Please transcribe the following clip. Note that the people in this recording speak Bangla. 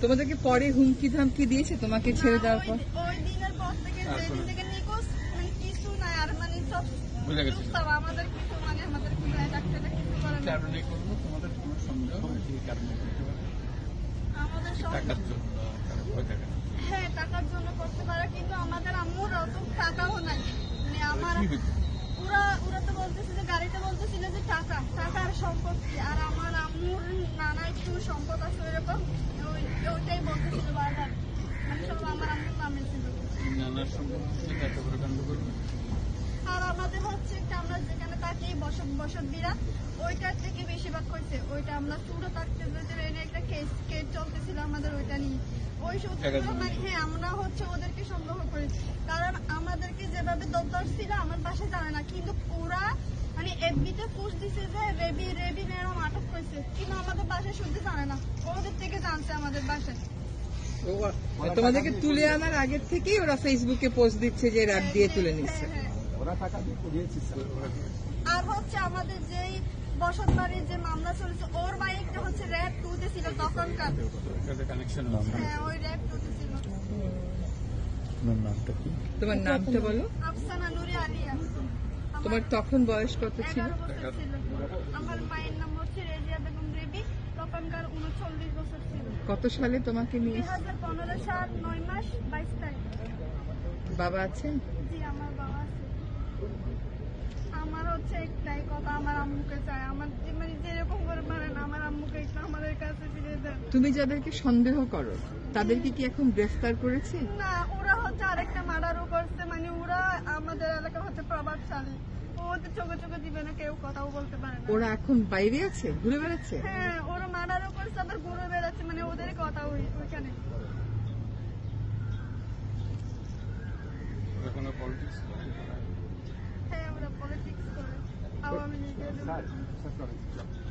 তোমাদেরকে পরে হুমকি ধামকি দিয়েছে? তোমাকে ছেড়ে দেওয়ার পর? ওই- ওই দিনের পর থেকে যেদিন থেকে নিখোঁজ মানে কিছু নাই আর মানে সব মানে সব টাকার হ্যাঁ টাকার জন্য করতে পারে কিন্তু আমাদের আম্মুর অত টাকাও নাই। মানে আমার ওরা ওরা তো বলতেছে যে গাড়িতে বলতেছিল যে টাকা টাকা আর সম্পত্তি আর আমার আম্মুর নানা একটু সম্পদ আছে এরকম ওই- ওইটাই বলতেছিল বারবার মানে সব আমার আম্মুর নামে ছিল করবে? আর আমাদের হচ্ছে আমরা যেখানে থাকি বসত বসত ওইটার থেকে বেশিরভাগ হয়েছে ওইটা আমরা চুড়ো থাকতে একটা কেস কেস চলতেছিল আমাদের ওইটা নিয়ে। ওই মানে হ্যাঁ আমরা হচ্ছে ওদেরকে সন্দেহ করেছি। কারণ আমাদেরকে যেভাবে দরদর ছিল আমার বাসায় জানে না। কিন্তু ওরা মানে এফবিতে পোস্ট দিছে যে রেবি রেবি ম্যাডাম আটক করেছে। কিন্তু আমাদের বাসায় শুদ্ধ জানে না। ওদের থেকে জানছে আমাদের বাসায়। তোমাদেরকে তুলে আনার আগের থেকেই ওরা ফেসবুকে পোস্ট দিচ্ছে যে র্যাপ দিয়ে তুলে নিচ্ছে। ওরা টাকা দিয়ে পুড়িয়েছে আর হচ্ছে আমাদের যেই বসত বাড়ির যে মামলা চলেছে ওর বাইকটা হচ্ছে র্যাব টুতে ছিল তখনকার কানেকশন হ্যাঁ ওই র্যাব টুতে ছিল নামটা কি? তোমার নামটা বলো। আফসানা নুরি আলিয়া। তোমার তখন বয়স কত ছিল এগারো বছর ছিল আমার মায়ের নাম হচ্ছে রেজিয়া বেগম রেবি তখনকার উনচল্লিশ বছর ছিল কত সালে তোমাকে নিয়ে সাল মাস তারিখ। বাবা আছেন? জি আমার বাবা আছে। আমার হচ্ছে একটাই কথা আমার আম্মুকে চাই। আমার মানে যেরকম করে পারেন আমার আম্মুকে একটু আমাদের কাছে ফিরে দেন। তুমি যাদেরকে সন্দেহ করো তাদেরকে কি এখন গ্রেফতার করেছে? না ওরা হচ্ছে আরেকটা মার্ডারও করছে। মানে ওরা আমাদের এলাকা হচ্ছে প্রভাবশালী। ওদের চোখে চোখে দিবে না কেউ কথাও বলতে পারে না। ওরা এখন বাইরে আছে ঘুরে বেড়াচ্ছে? হ্যাঁ ওরা মানার উপর আবার ঘুরে বেড়াচ্ছে মানে ওদের কথা ওইখানে। ওরা কোনো পলিটিক্স হ্যাঁ ওরা পলিটিক্স করে। আওয়ামী লীগের স্যার স্যার।